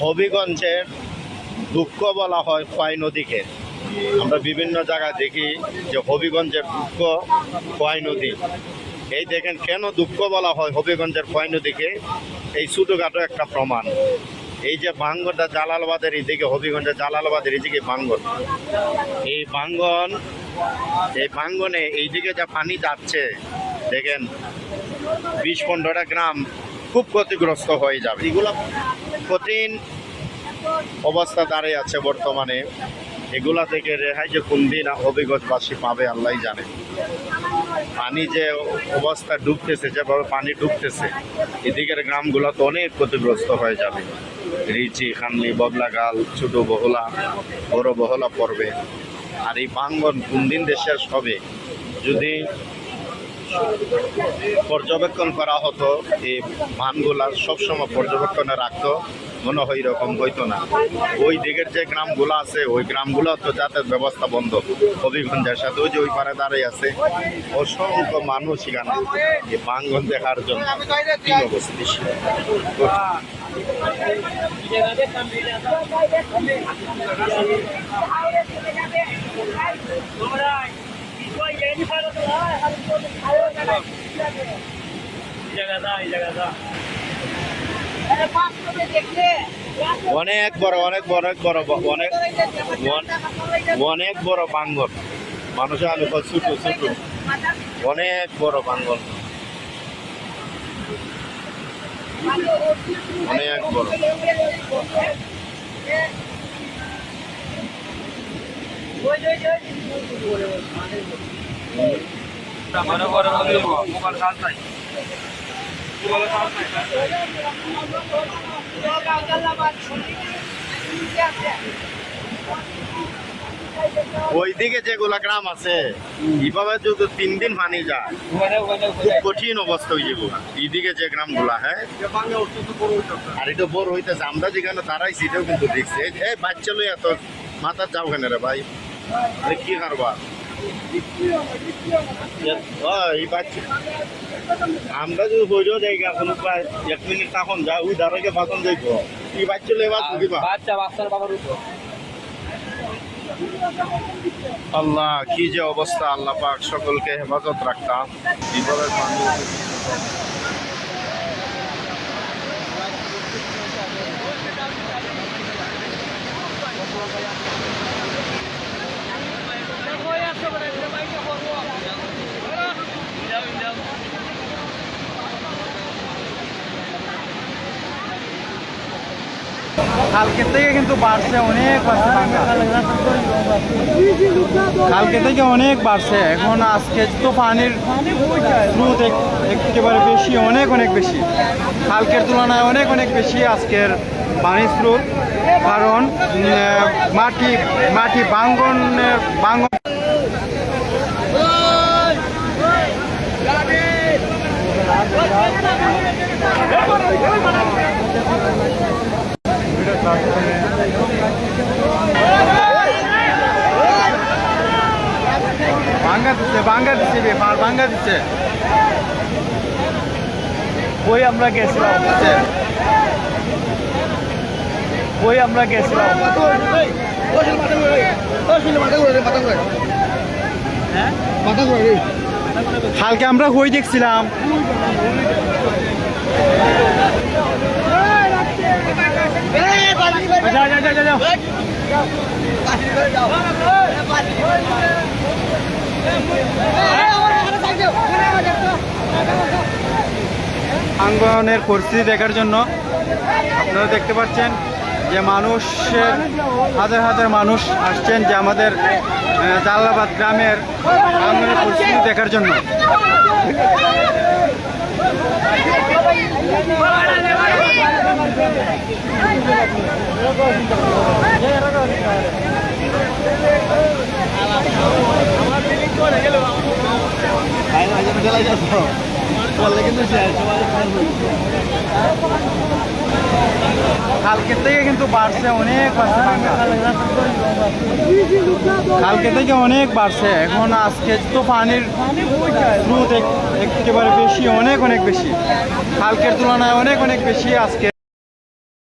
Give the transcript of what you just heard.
হবিগঞ্জের দুঃখ বলা হয় খোয়াই নদীকে। আমরা বিভিন্ন জায়গায় দেখি যে হবিগঞ্জের দুঃখ, খোয়াই নদী। এই দেখেন কেন দুঃখ বলা হয় হবিগঞ্জের খোয়াই নদীকে? এই ছোটোখাটো একটা প্রমাণ। এই যে বাঙ্গনটা জালালাবাদের এদিকে, হবিগঞ্জের জালালাবাদের এদিকে বাঙ্গন এই বাঙ্গন এই বাঙ্গনে এইদিকে যা পানি যাচ্ছে, দেখেন, বিশ পনেরোটা গ্রাম খুব ক্ষতিগ্রস্ত হয়ে যাবে। এগুলো কঠিন অবস্থা দাঁড়িয়ে আছে বর্তমানে। এগুলা থেকে রেহাই যে কোন দিন অভিজ্ঞতাবাসী পাবে, আল্লাহ জানে। পানি যে অবস্থা ডুবতেছে, যেভাবে পানি ডুবতেছে, এদিকের গ্রামগুলো তো অনেক ক্ষতিগ্রস্ত হয়ে যাবে। রিচি, খানলি, বদলাগাল, ছোট বহলা, বড় বহলা পড়বে আর এই বাঙ্গন কোন দিন শেষ হবে যদি পর্যবেক্ষণ করা হতো এই বানগুলা সবসময় পর্যবেক্ষণে রাখতো, মনে হয় এরকম হইতো না। ওই দিকের যে গ্রামগুলো আছে, ওই গ্রামগুলো তো যাতায়াত ব্যবস্থা বন্ধ। হবিগঞ্জের সাথে ওই যে ওই পারে দাঁড়িয়ে আছে। অসংখ্য মানুষ এখানে এই বাঙ্গন দেখার জন্য। অনেক বড় অনেক বড় অনেক বড়, অনেক অনেক বড় বাঙ্গল। মানুষের আলু ছোট ছোট। অনেক বড় বাঙ্গল। অনেক বড়। ওইদিকে যেগুলা গ্রাম আছে, এইভাবে যদি তিন দিন পানি যায়, খুব কঠিন অবস্থা হয়ে যাব। এইদিকে যে গ্রামগুলা হ্যাঁ? আর বড় হইতেছে, আমরা যেখানে দাঁড়াইছি, এটাও কিন্তু দেখছি। এই- বাচ্চা লই এত মাথা যাও কেন রে ভাই। কি কারবার বাচ্চা। আমরা যদি বইও যাই গা কোনো প্রায় এক মিনিট তখন যা ওই দাঁড়াকে বাসন যাইব। এই বাচ্চা লই এবার দিবা বাচ্চা বাচ্চার বাবার আল্লাহ কি যে অবস্থা আল্লাহ পাক সকলকে হেফাজত রাখতাম। বিপদের পানি কালকে থেকে কিন্তু বাড়ছে, অনেক। কালকে থেকে অনেক বাড়ছে। এখন আজকে তো পানির স্রোত একেবারে বেশি, অনেক অনেক বেশি। কালকের তুলনায় অনেক অনেক বেশি আজকের পানির স্রোত। কারণ মাটি মাটি বাঙ্গনের বাঙ্গন ভাঙ্গা দিচ্ছে ভাঙ্গা দিচ্ছে রে পার ভাঙ্গা দিচ্ছে। ওই আমরা গেছিলাম। ওই আমরা গেছিলাম। হ্যাঁ? কালকে আমরা হই দেখছিলাম। যা যা যা। যা যা। আঙ্গনের পরিস্থিতি দেখার জন্য আপনারা দেখতে পাচ্ছেন যে মানুষের, হাজার হাজার মানুষ আসছেন যে আমাদের জালালাবাদ গ্রামের আঙ্গনের পরিস্থিতি দেখার জন্য। কালকে থেকে কিন্তু বাড়ছে, অনেক কালকে থেকে অনেক বাড়ছে। এখন আজকে তো পানির স্রোত এক- একেবারে বেশি, অনেক অনেক বেশি। কালকের তুলনায় অনেক অনেক বেশি আজকে।